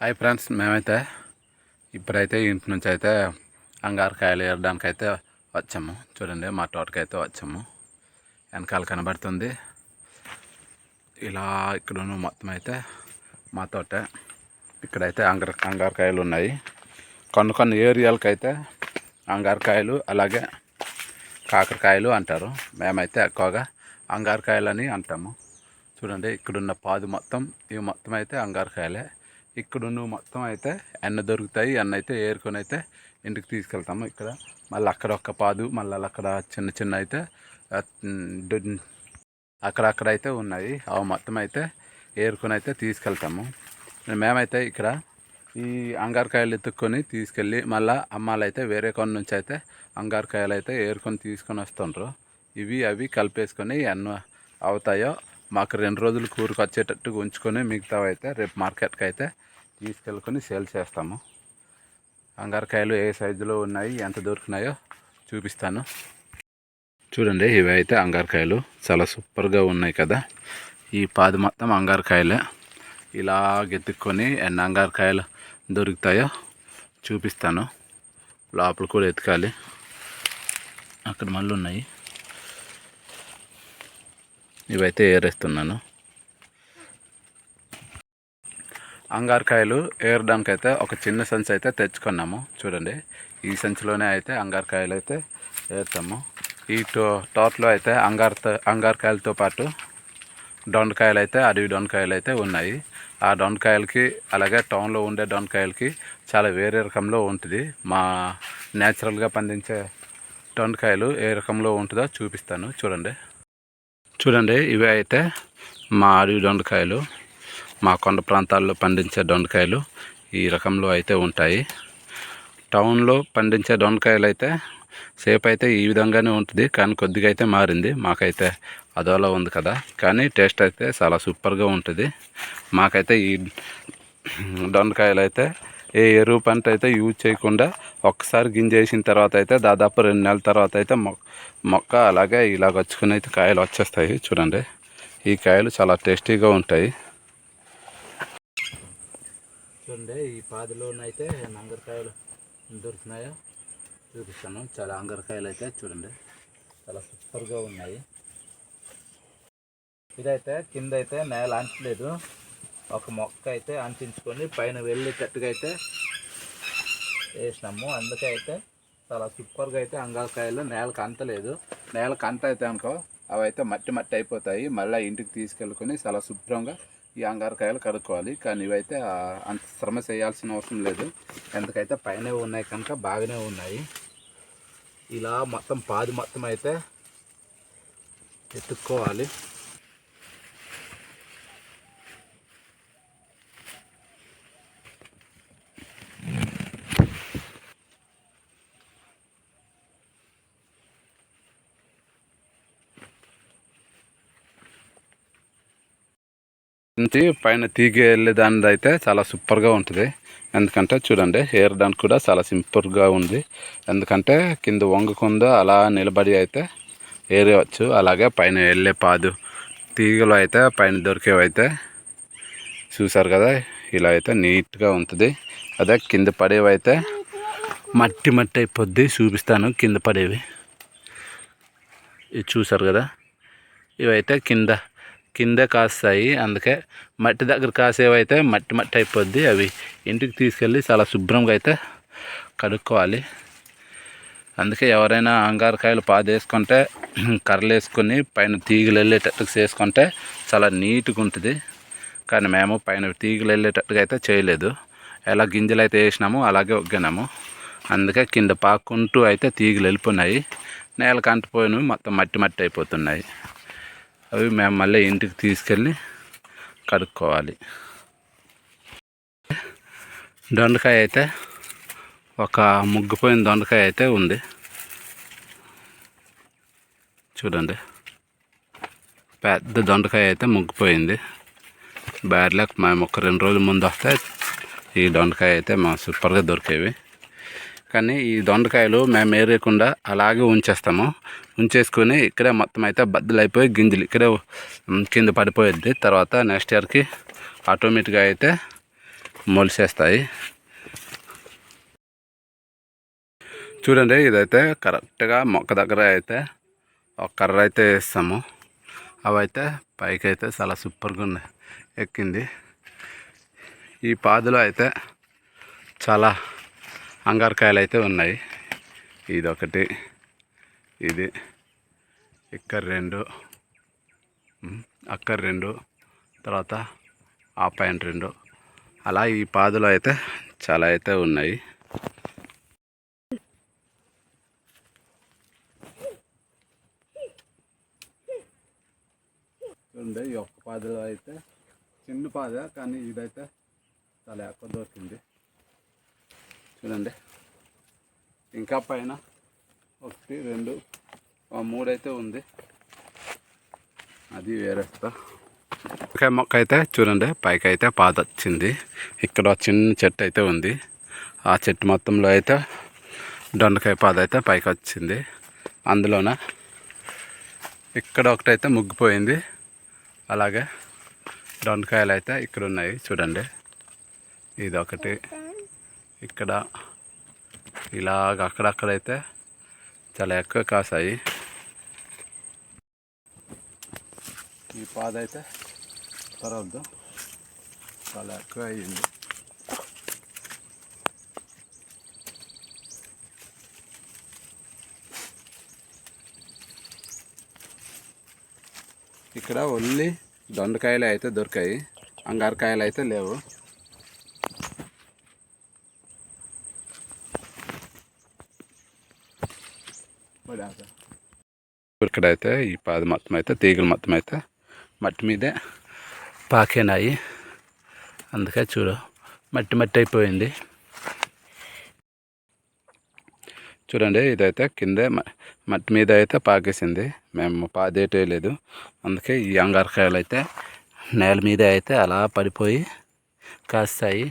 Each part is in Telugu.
హాయ్ ఫ్రెండ్స్ మేమైతే ఇప్పుడైతే ఇంటి నుంచి అయితే అంగారకాయలు ఏరడానికి అయితే వచ్చాము. చూడండి మా తోటకి అయితే వచ్చాము. వెనకాల కనబడుతుంది. ఇలా ఇక్కడ మొత్తం అయితే మా తోట. ఇక్కడైతే అంగర అంగారకాయలు ఉన్నాయి. కొన్ని కొన్ని ఏరియాలకైతే అయితే అంగారకాయలు అలాగే కాకరకాయలు అంటారు. మేమైతే ఎక్కువగా అంగారకాయలని అంటాము. చూడండి ఇక్కడున్న పాదు మొత్తం ఇవి మొత్తం అయితే అంగారకాయలే ఇక్కడ నువ్వు మొత్తం అయితే ఎన్న దొరుకుతాయి ఎన్న అయితే ఏరుకొని అయితే ఇంటికి తీసుకెళ్తాము ఇక్కడ. మళ్ళీ అక్కడ ఒక్క పాదు మళ్ళీ అక్కడ చిన్న చిన్న అయితే అక్కడక్కడ అయితే ఉన్నాయి. అవి మొత్తం అయితే ఏరుకొని అయితే తీసుకెళ్తాము. మేమైతే ఇక్కడ ఈ అంగారకాయలు ఎత్తుక్కొని తీసుకెళ్ళి మళ్ళీ అమ్మాలైతే వేరే కొన్ని నుంచి అయితే అంగారకాయలు అయితే ఏరుకొని తీసుకొని వస్తుండ్రు. ఇవి అవి కలిపేసుకొని ఎన్న అవుతాయో మాకు రెండు రోజులు కూరకు వచ్చేటట్టు ఉంచుకొని మిగతావైతే రేపు మార్కెట్కి అయితే తీసుకెళ్ళుకొని సేల్ చేస్తాము. అంగారకాయలు ఏ సైజులో ఉన్నాయి ఎంత దొరికినాయో చూపిస్తాను. చూడండి ఇవి అయితే అంగారకాయలు. చాలా సూపర్గా ఉన్నాయి కదా. ఈ పాది మొత్తం అంగారకాయలే. ఇలా ఎత్తుక్కొని ఎన్ని అంగారకాయలు దొరుకుతాయో చూపిస్తాను. లోపల కూడా ఎతకాలి అక్కడ మళ్ళీ ఉన్నాయి. ఇవైతే ఏరేస్తున్నాను. అంగారకాయలు ఏరడానికి అయితే ఒక చిన్న సంచి అయితే తెచ్చుకున్నాము. చూడండి. ఈ సంచిలోనే అయితే అంగారకాయలు అయితే ఏరుతాము. ఈ టో తోటలో అయితే అంగారతో అంగారకాయలతో పాటు దొండకాయలు అయితే అడవి దొండకాయలు అయితే ఉన్నాయి. ఆ దొండకాయలకి అలాగే టౌన్లో ఉండే దొండకాయలకి చాలా వేరే రకంలో ఉంటుంది. మా న్యాచురల్గా పండించే దొండకాయలు ఏ రకంలో ఉంటుందో చూపిస్తాను. చూడండి. చూడండి ఇవి అయితే మా అడవి దొండకాయలు. మా కొండ ప్రాంతాల్లో పండించే దొండకాయలు ఈ రకంలో అయితే ఉంటాయి. టౌన్లో పండించే దొండకాయలు అయితే సేపు అయితే ఈ విధంగానే ఉంటుంది కానీ కొద్దిగా అయితే మారింది. మాకైతే అదోలా ఉంది కదా. కానీ టేస్ట్ అయితే చాలా సూపర్గా ఉంటుంది. మాకైతే ఈ దొండకాయలు అయితే ఏ ఎరువు పంట అయితే యూజ్ చేయకుండా ఒక్కసారి గింజ వేసిన తర్వాత అయితే దాదాపు రెండు నెలల తర్వాత అయితే మొక్క మొక్క అలాగే ఇలాగ వచ్చుకుని అయితే కాయలు వచ్చేస్తాయి. చూడండి. ఈ కాయలు చాలా టేస్టీగా ఉంటాయి. చూడండి ఈ పాదిలోనైతే నంగరకాయలు దొరుకుతున్నాయో? చూపిస్తాను. చాలా అంగరకాయలు అయితే చూడండి. చాలా సూపర్గా ఉన్నాయి. ఇదైతే కింద అయితే నేల అంచలేదు ఒక మొక్క అయితే అంటించుకొని పైన వెళ్ళేటట్టుగా అయితే వేసినాము. అందుకే అయితే చాలా సూపర్గా అయితే అంగారకాయలు నేలకు అంతలేదు నేలకు అంత అయితే అనుకో అవి అయితే మట్టి మట్టి అయిపోతాయి. మళ్ళీ ఇంటికి తీసుకెళ్ళుకొని చాలా శుభ్రంగా ఈ అంగారకాయలు కడుక్కోవాలి. కానీ ఇవైతే అంత శ్రమ చేయాల్సిన అవసరం లేదు. ఎందుకైతే పైన ఉన్నాయి కనుక బాగానే ఉన్నాయి. ఇలా మొత్తం పాది మొత్తం అయితే ఎత్తుక్కోవాలి. నుంచి పైన తీగ వెళ్ళే దానిది అయితే చాలా సూపర్గా ఉంటుంది. ఎందుకంటే చూడండి ఏరడానికి కూడా చాలా సింపుల్గా ఉంది. ఎందుకంటే కింద వంగకుండా అలా నిలబడి అయితే ఏరేవచ్చు. అలాగే పైన వెళ్ళే పాదు తీగలు అయితే పైన దొరికేవి అయితే చూసారు కదా ఇలా అయితే నీట్గా ఉంటుంది. అదే కింద పడేవి అయితే మట్టి మట్టి అయిపోద్ది చూపిస్తాను కింద పడేవి. ఇది చూసారు కదా ఇవైతే కింద కింద కాస్తాయి. అందుకే మట్టి దగ్గర కాసేవైతే మట్టి మట్టి అయిపోద్ది. అవి ఇంటికి తీసుకెళ్ళి చాలా శుభ్రంగా అయితే కడుక్కోవాలి. అందుకే ఎవరైనా అంగారకాయలు పాదేసుకుంటే కర్రలు వేసుకొని పైన తీగలు వెళ్ళేటట్టుగా చేసుకుంటే చాలా నీట్గా ఉంటుంది. కానీ మేము పైన తీగలు వెళ్ళేటట్టుగా అయితే చేయలేదు. ఎలా గింజలు అయితే వేసినాము అలాగే ఒగ్గినాము. అందుకే కింద పాక్కుంటూ అయితే తీగలు వెళ్ళిపోయినాయి. నేలకు అంటిపోయినవి మొత్తం మట్టి మట్టి అయిపోతున్నాయి. అవి మేము మళ్ళీ ఇంటికి తీసుకెళ్ళి కడుక్కోవాలి. దొండకాయ అయితే ఒక ముగ్గుపోయిన దొండకాయ అయితే ఉంది. చూడండి. పెద్ద దొండకాయ అయితే ముగ్గిపోయింది. బ్యాడ్లకు మేము ఒక రెండు రోజుల ముందు వస్తే ఈ దొండకాయ అయితే మా సూపర్గా దొరికేవి. కానీ ఈ దొండకాయలు మేము ఏరేయకుండా అలాగే ఉంచేస్తాము. ఉంచేసుకొని ఇక్కడే మొత్తం అయితే బద్దలైపోయి అయిపోయి గింజలు ఇక్కడే కింద పడిపోయింది తర్వాత నెక్స్ట్ ఇయర్కి ఆటోమేటిక్గా అయితే మొలిసేస్తాయి. చూడండి ఇదైతే కరెక్ట్గా మొక్క దగ్గర అయితే ఒక కర్ర అయితే వేస్తాము. అవైతే పైకి అయితే చాలా సూపర్గా ఉన్నాయి ఎక్కింది. ఈ పాదులో అయితే చాలా అంగారకాయలు అయితే ఉన్నాయి. ఇది ఒకటి ఇది ఇక్కడ రెండు అక్కడ రెండు తర్వాత ఆ పైన రెండు. అలా ఈ పాదులు అయితే చాలా అయితే ఉన్నాయి. చూడండి ఈ ఒక్క పాదలో అయితే చిన్న పాద కానీ ఇదైతే చాలా ఎక్కువ దొరికింది. చూడండి. ఇంకా పైన ఒకటి రెండు మూడు అయితే ఉంది. అది వేరేస్తా ఇంకా మొక్క అయితే చూడండి పైకి అయితే పాద వచ్చింది. ఇక్కడ చిన్న చెట్టు అయితే ఉంది. ఆ చెట్టు మొత్తంలో అయితే దొండకాయ పాద అయితే పైకి వచ్చింది. అందులోన ఇక్కడ ఒకటైతే ముగ్గిపోయింది. అలాగే దొండకాయలు అయితే ఇక్కడ ఉన్నాయి చూడండి. ఇది ఒకటి ఇక్కడ ఇలాగ అక్కడక్కడైతే చాలా ఎక్కువ కాసాయి. ఈ పాద అయితే తరవద్దు. చాలా ఎక్కువ అయ్యింది. ఇక్కడ ఓన్లీ దొండకాయలు అయితే దొరికాయి. అంగారకాయలు అయితే లేవు. ఇక్కడైతే ఈ పాది మొత్తం అయితే తీగలు మొత్తం అయితే మట్టి మీదే పాకేనాయి అందుకే చూడు మట్టి మట్టి అయిపోయింది. చూడండి ఇదైతే కిందే మట్టి మీద అయితే పాకేసింది. మేము పాదేటేయలేదు అందుకే ఈ అంగారకాయలు అయితే నేల మీద అయితే అలా పడిపోయి కాస్తాయి.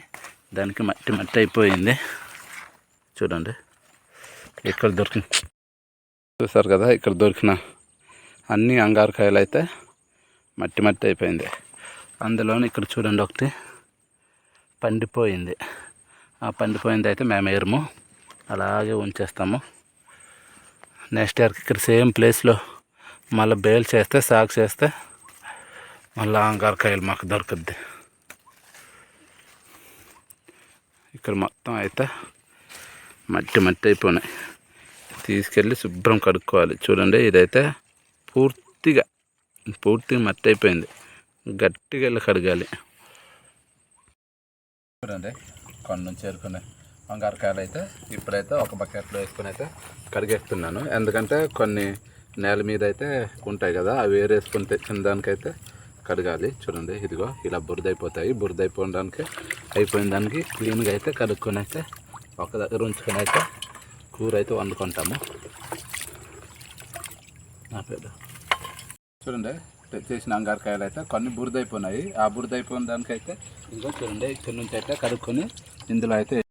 దానికి మట్టి మట్టి అయిపోయింది. చూడండి ఇక్కడ దొరికింది? చూసారు కదా ఇక్కడ దొరికిన అన్ని అంగారకాయలు అయితే మట్టి మట్టి అయిపోయింది. అందులోనే ఇక్కడ చూడండి ఒకటి పండిపోయింది. ఆ పండిపోయింది అయితే మేము ఏరము అలాగే ఉంచేస్తాము. నెక్స్ట్ ఇయర్కి ఇక్కడ సేమ్ ప్లేస్లో మళ్ళీ బేల్ చేస్తే సాగు చేస్తే మళ్ళీ అంగారకాయలు మాకు దొరుకుద్ది. ఇక్కడ మొత్తం అయితే మట్టి మట్టి అయిపోయినాయి. తీసుకెళ్ళి శుభ్రం కడుక్కోవాలి. చూడండి ఇదైతే పూర్తిగా పూర్తిగా మట్టి అయిపోయింది గట్టిగా వెళ్ళి కడగాలి. చూడండి కొండ నుంచి చేరుకునే వంకారకాయలు అయితే ఇప్పుడైతే ఒక బకెట్లో వేసుకుని అయితే కడిగేస్తున్నాను. ఎందుకంటే కొన్ని నేల మీద అయితే ఉంటాయి కదా అవి వేరేసుకుని తెచ్చిన దానికైతే కడగాలి. చూడండి ఇదిగో ఇలా బురద అయిపోతాయి బురద అయిపోవడానికి అయిపోయిన దానికి క్లీన్గా అయితే కడుక్కొని అయితే ఒక దగ్గర ఉంచుకొని అయితే కూర అయితే వండుకుంటాము. నా పేరు. చూడండి తెచ్చేసిన అంగారకాయలు అయితే కొన్ని బురద అయిపోయినాయి ఆ బురద అయిపోయిన దానికైతే ఇంకో చూడండి ఇక్కడ నుంచి అయితే కడుక్కొని ఇందులో అయితే